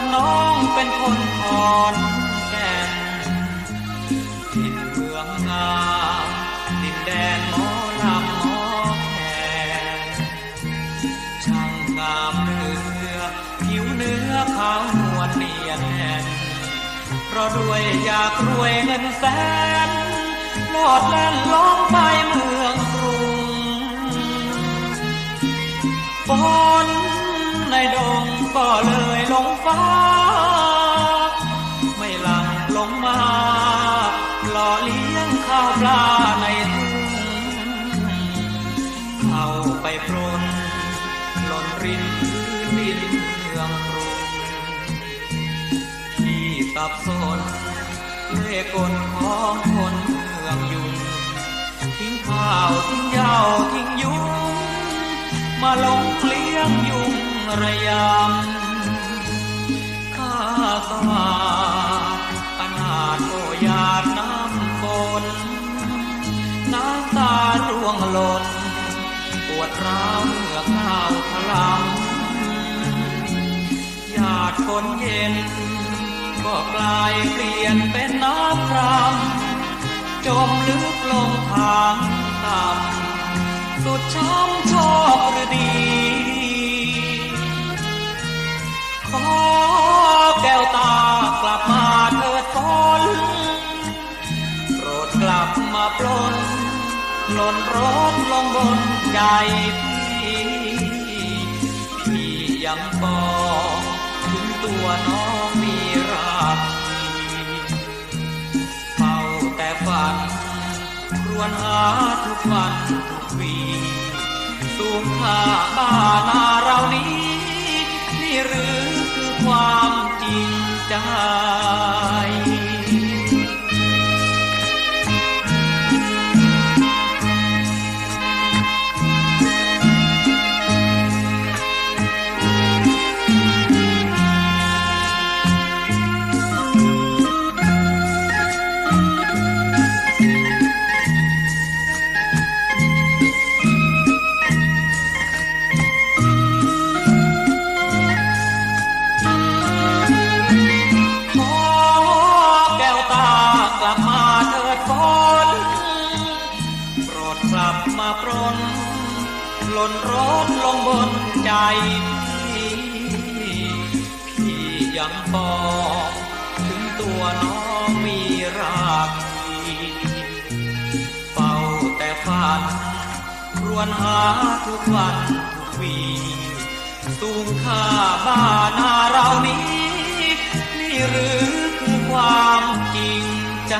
นน้องเป็นคนขอนแก่นดินเมืองงามดินแดนหมอลำหมอแคนช่างงามเนื้อผิวเนื้อขาวนวลเนียนแน่นเพราะด้วยอยากรวยเงินแสนโลดแล่นล้องไปเมือ เข้าไปปรนหล่นรินพื้นดินเมืองกรุงที่สับสนเล่กลของคนเมืองยุงทิ้งข้าวทิ้งย้าทิ้งยุงมาหลงเลี้ยงยุงระยำข้าสมาอนาถโอยา วดร้าวเมื่อข้าวทะลังหยาดฝนเย็น ก็กลายเปลี่ยนเป็นน้ำครามจมลึกลงทางต่ำสุดช้ำโชคหรือดี ขอแก้วตากลับมาเถิดฝนโปรดกลับมาปลนหล่นร้อง ใจพี่พี่ยังบอกถึงตัวน้องมีรักเฝ้าแต่ฝันครวญหาทุกวันทุกวีสูงค่าบ้านาเรานี้ นี่หรือคือความจริงใจ หล่นร้อนลงบนใจพี่พี่ยังบอกถึงตัวน้องมีรักเฝ้าแต่ฝันรวญหาทุกวันทุกวีสูงค่าบ้านาเรานี้ นี่หรือคือความจริงใจ